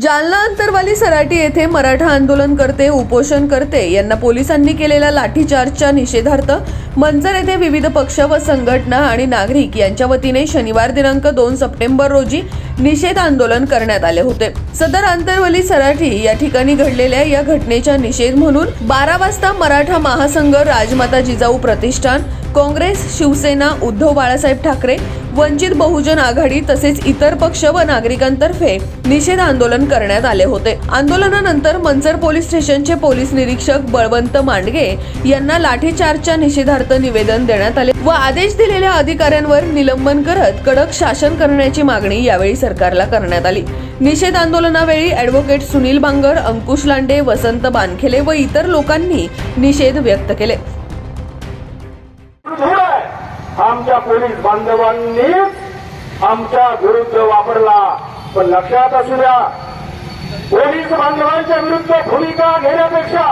जालना अंतरवाली सराटी येथे मराठा आंदोलनकर्ते उपोषणकर्ते यांना पोलिसांनी केलेल्या लाठीचार्जच्या निषेधार्थ मंजर येथे विविध पक्ष व संघटना आणि नागरिक यांच्या वतीने शनिवार दिनांक दोन सप्टेंबर रोजी निषेध आंदोलन करण्यात आले होते. सदर आंतरवली सराठी या ठिकाणी घडलेल्या या घटनेचा निषेध म्हणून बारा वाजता मराठा महासंघ राजमाता जिजाऊ प्रतिष्ठान काँग्रेस शिवसेना उद्धव बाळासाहेब ठाकरे वंचित बहुजन आघाडी तसेच इतर पक्ष व नागरिकांतर्फे निषेध आंदोलन करण्यात आले होते. आंदोलनानंतर मंचर पोलीस स्टेशनचे पोलीस निरीक्षक बळवंत मांडगे यांना लाठीचार्जच्या निषेधार्थ निवेदन देण्यात आले व आदेश दिलेल्या अधिकाऱ्यांवर निलंबन करत कडक शासन करण्याची मागणी यावेळी सरकारला करण्यात आली. निषेध आंदोलनावेळी ॲडव्होकेट सुनील बांगर अंकुश लांडे वसंत बानखेले व इतर लोकांनी निषेध व्यक्त केले. आमच्या पोलीस बांधवांनी आमच्या विरुद्ध वापरला. पण लक्षात असू द्या पोलीस बांधवांच्या विरुद्ध भूमिका घेण्यापेक्षा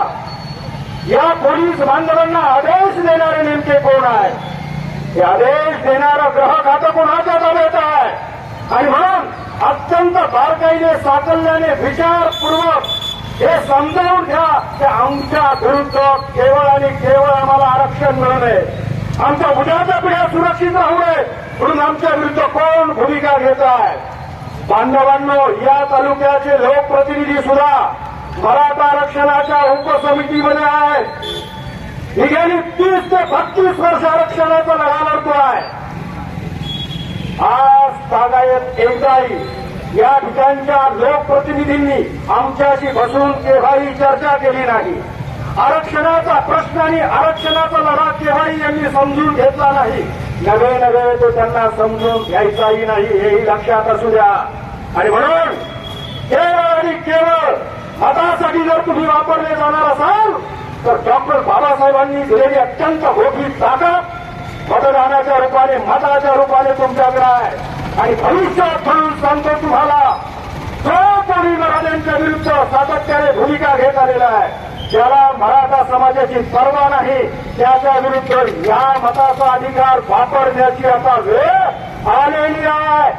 या पोलीस बांधवांना आदेश देणारे नेमके कोण आहे हे आदेश देणारा ग्रह आता कोणाच्या ताब्यात आहे? आणि म्हणून अत्यंत बारकाईने साकल्याने विचारपूर्वक हे समजावून घ्या की आमच्या विरुद्ध केवळ आणि केवळ आम्हाला आरक्षण मिळू नये. आमच्या उद्याच्या पिढ्या सुरक्षित राहू नये म्हणून आमच्या विरुद्ध कोण भूमिका घेत आहे? बांधवांनो या तालुक्याचे लोकप्रतिनिधी सुद्धा मराठा आरक्षणाच्या उपसमितीमध्ये आहेत. ही गेली तीस ते बत्तीस वर्ष आरक्षणाचा लढा लढतो आहे आज तागायत एकदाही या ठिकाणच्या लोकप्रतिनिधींनी आमच्याशी बसून केव्हाही चर्चा केली नाही. आरक्षणाचा प्रश्न आणि आरक्षणाचा लढा केव्हाही यांनी समजून घेतला नाही. नवे नवे तो त्यांना समजून घ्यायचाही नाही हेही लक्षात असू द्या. आणि म्हणून केवळ आणि केवळ मतासाठी जर तुम्ही वापरले जाणार असाल तर डॉक्टर बाबासाहेबांनी दिलेली अत्यंत मोठी ताकद मतदानाच्या रूपाने मताच्या रूपाने तुमच्याकडे आहे. आणि भविष्यात म्हणून सांगतो तुम्हाला जो कोणी मराठ्यांच्या विरुद्ध सातत्याने भूमिका घेत आलेला आहे. त्याला मराठा समाजाची पर्वा नाही त्याच्या विरुद्ध या मताचा अधिकार वापरण्याची आता वेळ आलेली आहे.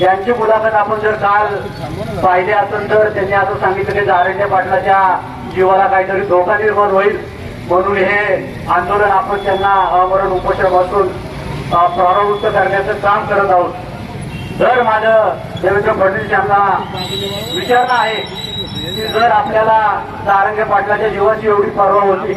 यांची मुलाखत आपण जर काल पाहिली असेल तर त्यांनी असं सांगितलं की जारंगे पाटलाच्या जीवाला काहीतरी धोका निर्माण होईल म्हणून हे आंदोलन आपण त्यांना अमरण उपोषण बसून अ, प्रवृत्त करण्याचं काम करत आहोत. जर माझं देवेंद्र फडणवीस यांना विचारणं आहे की जर आपल्याला सारंगे पाटलाच्या जीवाची एवढी पर्वा होती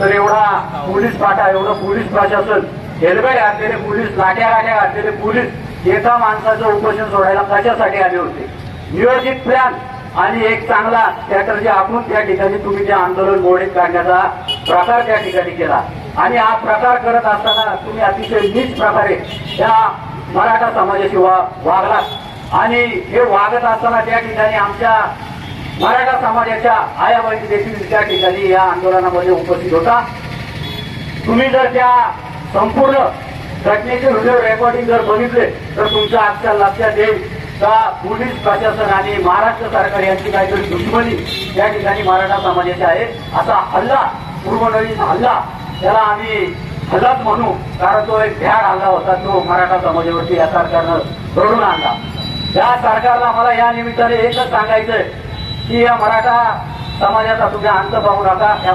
तर एवढा पोलीस पाटा एवढं पोलीस प्रशासन हेल्मेट घातलेले पोलीस लाट्या लाट्या घातलेले पोलीस एका माणसाचं उपोषण सोडायला कशासाठी आले होते? नियोजित प्लॅन आणि एक चांगला स्ट्रॅटर्जी आखून त्या ठिकाणी तुम्ही ते आंदोलन मोडीत काढण्याचा प्रकार त्या ठिकाणी केला. आणि हा प्रकार करत असताना तुम्ही अतिशय नीच प्रकारे त्या मराठा समाजाशी वा वागलात. आणि हे वागत असताना त्या ठिकाणी आमच्या मराठा समाजाच्या आयाबाई देखील त्या ठिकाणी या आंदोलनामध्ये उपस्थित होता. तुम्ही जर त्या संपूर्ण घटनेचे व्हिडिओ रेकॉर्डिंग जर बघितले तर तुमच्या आजच्या लक्षात येईल का पोलीस प्रशासन आणि महाराष्ट्र सरकार यांची काहीतरी दुश्मनी त्या ठिकाणी मराठा समाजाची आहे. असा हल्ला पूर्वनवीन हल्ला त्याला आम्ही हल्लाच म्हणू कारण तो एक भ्याड हल्ला होता तो मराठा समाजावरती या सरकारनं घडून आणला. त्या सरकारला मला या निमित्ताने एकच सांगायचंय की या मराठा समाजाचा तुम्ही अंत पाहू नका या